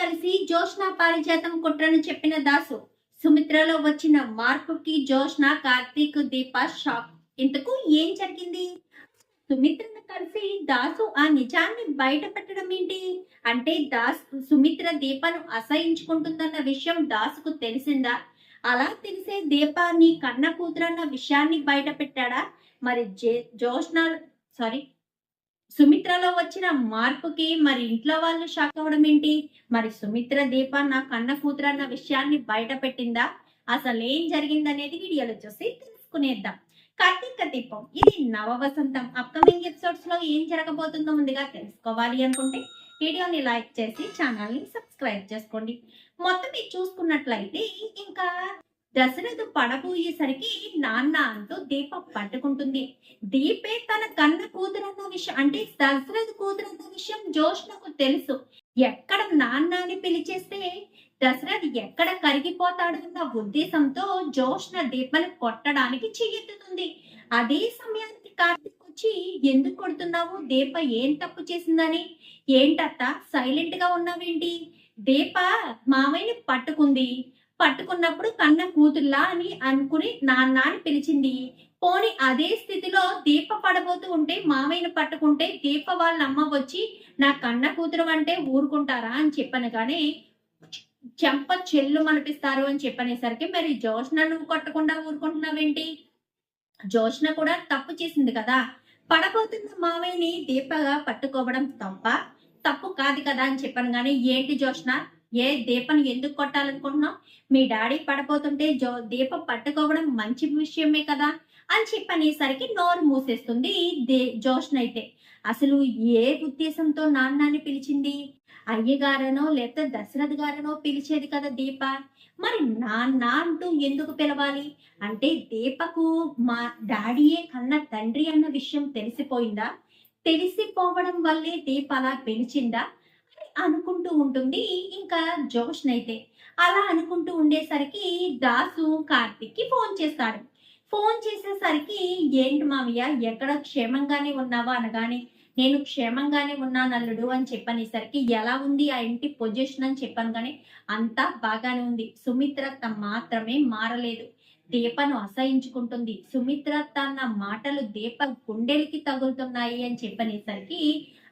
కలిసి జోష్న పారిజాతం కుట్రను చెప్పిన దాసు. సుమిత్రలో వచ్చిన మార్పుకి జోష్న కార్తీక్ దీప షాక్. ఇంతకు ఏం జరిగింది? సుమిత్రను కలిసి దాసు ఆ నిజాన్ని బయట పెట్టడం ఏంటి? అంటే దాస్ సుమిత్ర దీపను అసహించుకుంటుందన్న విషయం దాసుకు తెలిసిందా? అలా తెలిసే దీప నీ కన్న కూతురన్న విషయాన్ని బయట పెట్టాడా మరి జే జోష్న సారీ సుమిత్రలో వచ్చిన మార్పుకి మరి ఇంట్లో వాళ్ళు షాక్ అవ్వడం ఏంటి? మరి సుమిత్ర దీప నా కన్న కూతురు అన్న విషయాన్ని బయట పెట్టిందా? అసలు ఏం జరిగిందనేది వీడియోలో చూసి తెలుసుకునేద్దాం. కార్తీక దీపం ఇది నవ వసంతం అప్కమింగ్ ఎపిసోడ్స్లో ఏం జరగబోతుందో ముందుగా తెలుసుకోవాలి అనుకుంటే వీడియోని లైక్ చేసి ఛానల్ని సబ్స్క్రైబ్ చేసుకోండి. మొత్తం ఇది చూసుకున్నట్లయితే ఇంకా దశరథు పడబోయేసరికి నాన్న అంటూ దీప పట్టుకుంటుంది. దీపే తన కన్న కూతురు విషయం అంటే దశరథ్ కూతురన్న విషయం జోష్నకు తెలుసు. ఎక్కడ నాన్న అని పిలిచేస్తే దశరథ్ ఎక్కడ కరిగిపోతాడన్న ఉద్దేశంతో జోష్ణ దీపను కొట్టడానికి చెయ్యెత్తుతుంది. అదే సమయానికి కార్తీక్ వచ్చి ఎందుకు కొడుతున్నావు? దీప ఏం తప్పు చేసిందని? ఏంటత్త? సైలెంట్గా ఉన్నావేంటి? దీప మామయ్యని పట్టుకుంది. పట్టుకున్నప్పుడు కన్న కూతుర్లా అని అనుకుని నాన్న అని పిలిచింది. పోని అదే స్థితిలో దీప పడబోతూ ఉంటే మామయ్యను పట్టుకుంటే దీప వాళ్ళ అమ్మ వచ్చి నా కన్న కూతురు అంటే ఊరుకుంటారా? అని చెప్పాను. కానీ చెంప చెల్లు మనిపిస్తారు అని చెప్పనేసరికి మరి జోష్న నువ్వు కొట్టకుండా ఊరుకుంటున్నావేంటి? జోష్న కూడా తప్పు చేసింది కదా. పడబోతున్న మామయ్యని దీపగా పట్టుకోవడం తప్ప తప్పు కాదు కదా అని చెప్పాను. కానీ ఏంటి జోష్న ఏ దీపను ఎందుకు కొట్టాలనుకుంటున్నావు? మీ డాడీ పడబోతుంటే జో దీప పట్టుకోవడం మంచి విషయమే కదా. అని చెప్పనేసరికి నోరు మూసేస్తుంది దే జోష్న అయితే అసలు ఏ ఉద్దేశంతో నాన్నని పిలిచింది? అయ్యగారనో లేకపోతే దశరథ్ గారనో పిలిచేది కదా దీప. మరి నాన్న అంటూ ఎందుకు పిలవాలి? అంటే దీపకు మా డాడీయే కన్న తండ్రి అన్న విషయం తెలిసిపోయిందా? తెలిసిపోవడం వల్లే దీప అలా పిలిచిందా? అని అనుకుంటూ ఉంటుంది ఇంకా జోష్న్ అయితే అలా అనుకుంటూ ఉండేసరికి దాసు కార్తిక్కి ఫోన్ చేస్తాడు. ఫోన్ చేసేసరికి ఏంటి మామయ్య ఎక్కడ క్షేమంగానే ఉన్నావా? అనగానే నేను క్షేమంగానే ఉన్నాను అల్లుడు అని చెప్పనేసరికి ఎలా ఉంది ఆ ఇంటి పొజిషన్? అని చెప్పాను కానీ అంతా బాగానే ఉంది. సుమిత్ర త మాత్రమే మారలేదు. దీపను అసహించుకుంటుంది. సుమిత్ర అన్న మాటలు దీప గుండెలకి తగులుతున్నాయి అని చెప్పనేసరికి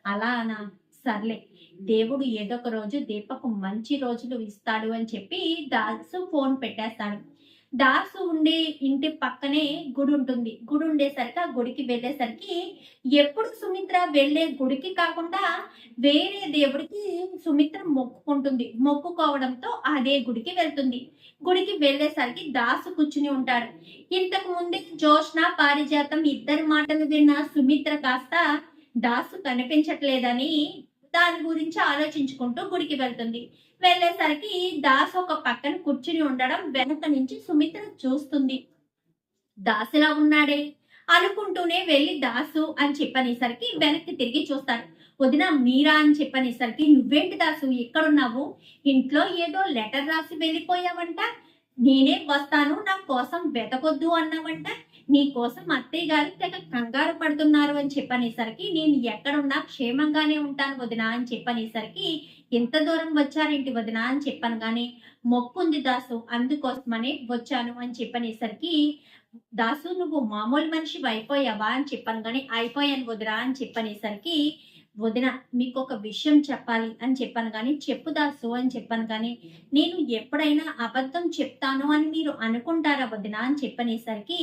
అలా అనా సర్లే. దేవుడు ఏదో ఒక రోజు దీపకు మంచి రోజులు ఇస్తాడు అని చెప్పి దాసు ఫోన్ పెట్టేస్తాడు. దాసు ఉండే ఇంటి పక్కనే గుడి ఉంటుంది గుడి ఉండేసరికి ఆ గుడికి వెళ్ళేసరికి ఎప్పుడు సుమిత్ర వెళ్ళే గుడికి కాకుండా వేరే దేవుడికి సుమిత్ర మొక్కుకుంటుంది. మొక్కుకోవడంతో అదే గుడికి వెళ్తుంది. గుడికి వెళ్ళేసరికి దాసు కూర్చుని ఉంటాడు. ఇంతకు ముందే జోష్న పారిజాతం ఇద్దరి మాటలు విన్న సుమిత్ర కాస్త దాసు కనిపించట్లేదని దాని గురించి ఆలోచించుకుంటూ గుడికి వెళ్తుంది. వెళ్ళేసరికి దాసు ఒక పక్కన కూర్చుని ఉండడం వెనక నుంచి సుమిత్ర చూస్తుంది. దాసిలా ఉన్నాడే? అనుకుంటూనే వెళ్ళి దాసు అని చెప్పనేసరికి వెనక్కి తిరిగి చూస్తాడు. వదిన మీరా అని చెప్పనేసరికి నువ్వేంటి దాసు? ఎక్కడున్నావు? ఇంట్లో ఏదో లెటర్ రాసి వెళ్ళిపోయావంట. నేనే వస్తాను నా కోసం వెతకొద్దు అన్నావంట. నీ కోసం అత్తయ్య గారు తెగ కంగారు పడుతున్నారు అని చెప్పనేసరికి నేను ఎక్కడున్నా క్షేమంగానే ఉంటాను వదిన అని చెప్పనేసరికి ఎంత దూరం వచ్చారేంటి వదిన అని చెప్పాను. కానీ మొక్కుంది దాసు అందుకోసమనే వచ్చాను అని చెప్పనేసరికి దాసు నువ్వు మామూలు మనిషి అయిపోయావా అని చెప్పాను. కానీ అయిపోయాను వదినా అని చెప్పనేసరికి వదిన మీకు ఒక విషయం చెప్పాలి అని చెప్పాను కానీ చెప్పు దాసు అని చెప్పాను కానీ నేను ఎప్పుడైనా అబద్ధం చెప్తాను అని మీరు అనుకుంటారా వదిన అని చెప్పనేసరికి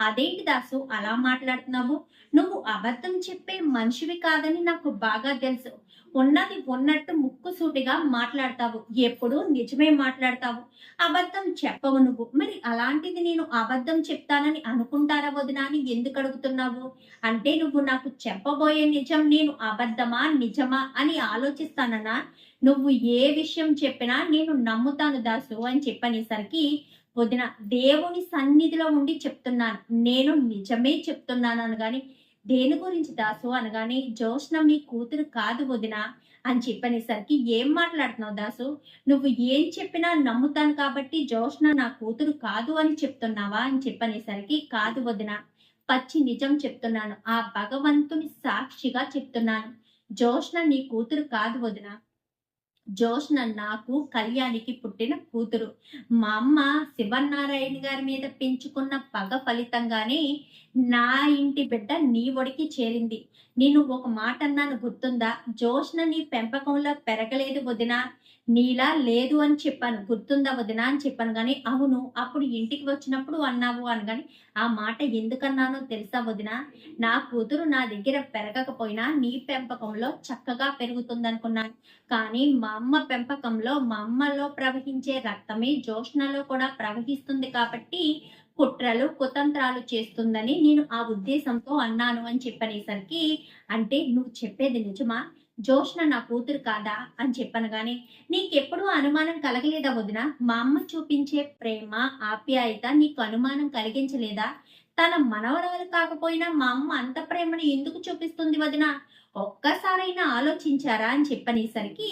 అదేంటి దాసు అలా మాట్లాడుతున్నావు? నువ్వు అబద్ధం చెప్పే మనిషివి కాదని నాకు బాగా తెలుసు. ఉన్నది ఉన్నట్టు ముక్కుసూటిగా మాట్లాడతావు. ఎప్పుడు నిజమే మాట్లాడతావు. అబద్ధం చెప్పవు నువ్వు. మరి అలాంటిది నేను అబద్ధం చెప్తానని అనుకుంటారా వదినా అని ఎందుకు అడుగుతున్నావు? అంటే నువ్వు నాకు చెప్పబోయే నిజం నేను అబద్ధమా నిజమా అని ఆలోచిస్తానన్నా? నువ్వు ఏ విషయం చెప్పినా నేను నమ్ముతాను దాసు అని చెప్పనేసరికి వదిన దేవుని సన్నిధిలో ఉండి చెప్తున్నాను. నేను నిజమే చెప్తున్నాను కానీ దేని గురించి దాసు అనగానే జోష్న మీ కూతురు కాదు వదిన అని చెప్పనేసరికి ఏం మాట్లాడుతున్నావు దాసు? నువ్వు ఏం చెప్పినా నమ్ముతాను కాబట్టి జోష్న నా కూతురు కాదు అని చెప్తున్నావా? అని చెప్పనేసరికి కాదు వదిన పచ్చి నిజం చెప్తున్నాను. ఆ భగవంతుని సాక్షిగా చెప్తున్నాను. జోష్న నీ కూతురు కాదు వదిన. జోష్న నాకు కళ్యాణికి పుట్టిన కూతురు. మా అమ్మ శివనారాయణ గారి మీద పెంచుకున్న పగ ఫలితంగానే నా ఇంటి బిడ్డ నీ ఒడికి చేరింది. నేను ఒక మాట అన్నాను గుర్తుందా? జోష్న నీ పెంపకంలో పెరగలేదు వదినా. నీలా లేదు అని చెప్పాను గుర్తుందా వదినా అని చెప్పాను కానీ అవును అప్పుడు ఇంటికి వచ్చినప్పుడు అన్నావు అని కానీ ఆ మాట ఎందుకన్నానో తెలుసా వదినా నా కూతురు నా దగ్గర పెరగకపోయినా నీ పెంపకంలో చక్కగా పెరుగుతుందనుకున్నాను. కానీ మా అమ్మ పెంపకంలో మా అమ్మలో ప్రవహించే రక్తమే జోష్నలో కూడా ప్రవహిస్తుంది కాబట్టి కుట్రలు కుతంత్రాలు చేస్తుందని నేను ఆ ఉద్దేశంతో అన్నాను అని చెప్పనేసరికి అంటే నువ్వు చెప్పేది నిజమా? జోష్న నా కూతురు కాదా అని చెప్పనగానే నీకెప్పుడూ అనుమానం కలగలేదా వదిన? మా అమ్మ చూపించే ప్రేమ ఆప్యాయత నీకు అనుమానం కలిగించలేదా? తన మనవరాలు కాకపోయినా మా అమ్మ అంత ప్రేమను ఎందుకు చూపిస్తుంది వదిన? ఒక్కసారైనా ఆలోచించారా? అని చెప్పనేసరికి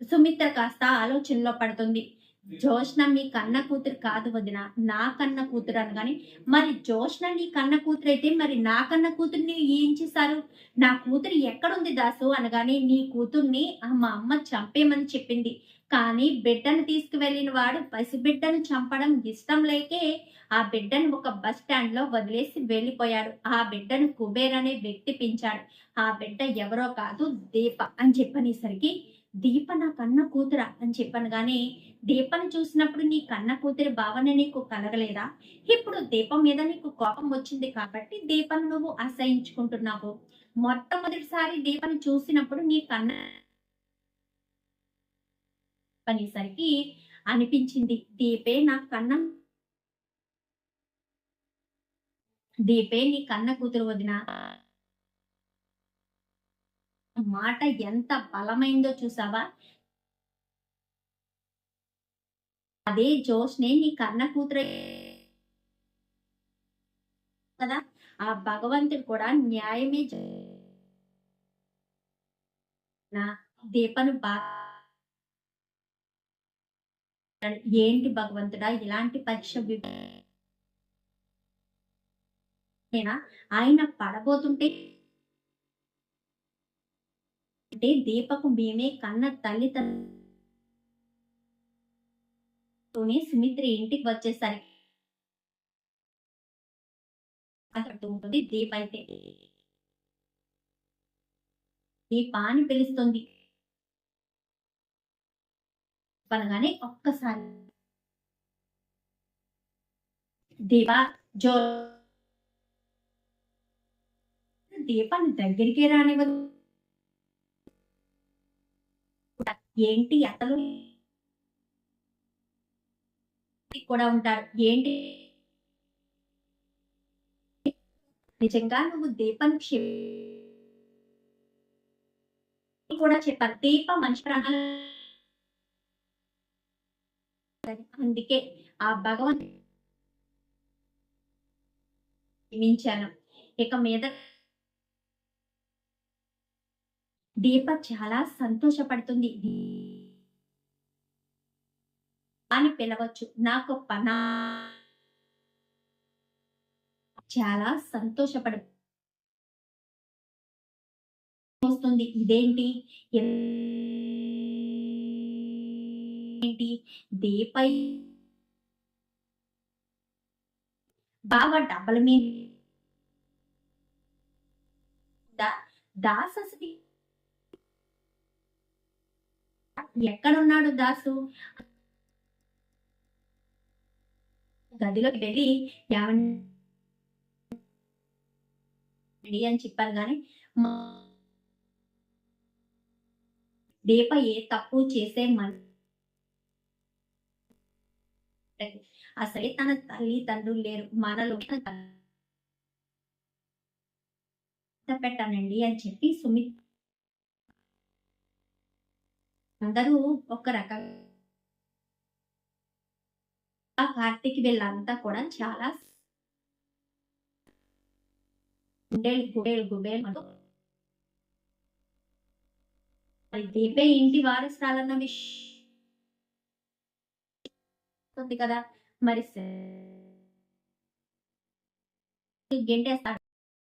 సుమిత్ర కాస్త ఆలోచనలో పడుతుంది. జోష్న మీ కన్న కూతురు కాదు వదిన. నా కన్న కూతురు అనగాని మరి జోష్న నీ కన్న కూతురు అయితే మరి నా కన్న కూతుర్ని ఏం చేశారు నా కూతురు ఎక్కడుంది దాసు? అనగానే నీ కూతుర్ని మా అమ్మ చంపేమని చెప్పింది. కానీ బిడ్డను తీసుకువెళ్ళిన వాడు పసిబిడ్డను చంపడం ఇష్టం లేకే ఆ బిడ్డను ఒక బస్ స్టాండ్లో వదిలేసి వెళ్ళిపోయాడు. ఆ బిడ్డను కుబేర్ అనే వ్యక్తి పెంచాడు. ఆ బిడ్డ ఎవరో కాదు దీప అని చెప్పనేసరికి దీప నా కన్న కూతురా అని చెప్పాను కానీ దీపను చూసినప్పుడు నీ కన్న కూతురి భావన నీకు కలగలేదా? ఇప్పుడు దీపం మీద నీకు కోపం వచ్చింది కాబట్టి దీపను నువ్వు అసహించుకుంటున్నావు మొట్టమొదటిసారి దీపను చూసినప్పుడు నీ కన్న అనేసరికి అనిపించింది దీపే నా కన్న దీపే నీ కన్న కూతురు వదిన. మాట ఎంత బలమైందో చూసావా? అదే జోష్నే నీ కన్న కూతురు కదా? ఆ భగవంతుడు కూడా న్యాయమే చే- నా దీపను బా ఏంటి భగవంతుడా? ఇలాంటి పరీక్ష నేనా ఆయన పడబోతుంటే అంటే దీపకు మేమే కన్న తల్లి తోనే సుమిత్రి ఇంటికి వచ్చేసరికి ఉంటుంది దీప అయితే దీప అని పిలుస్తుంది. అనగానే ఒక్కసారి దీప జో దీపాన్ని దగ్గరికి రానివ్వదు. ఏంటి అతను? కూడా ఉంటాడు ఏంటి? నిజంగా నువ్వు దీపాన్ని కూడా చెప్పారు. దీప మనిషి ప్రాణాలు అందుకే ఆ భగవంతు మించాను ఇక మీద దీప చాలా సంతోషపడుతుంది. అని పిలవచ్చు. నాకు పనా చాలా సంతోషపడు వస్తుంది. ఇదేంటి? ఏంటి? దీపై బాగా డబ్బల మీద దాస్ అసలు ఎక్కడున్నాడు దాసు? గదిలోకి వెళ్ళి అని చెప్పారు కానీ మా దీప ఏ తప్పు చేసే మన అసలే తన తల్లి తండ్రులు లేరు. మనలో పెట్టానండి అని చెప్పి సుమిత్ అందరూ ఒక రకంగా కార్తీక్ వీళ్ళంతా కూడా చాలా గుండెలు గుబేలు గుబేలు దీపే ఇంటి వారసురాలన్న విషయం ఉంది కదా. మరి గెంటేస్తాడు.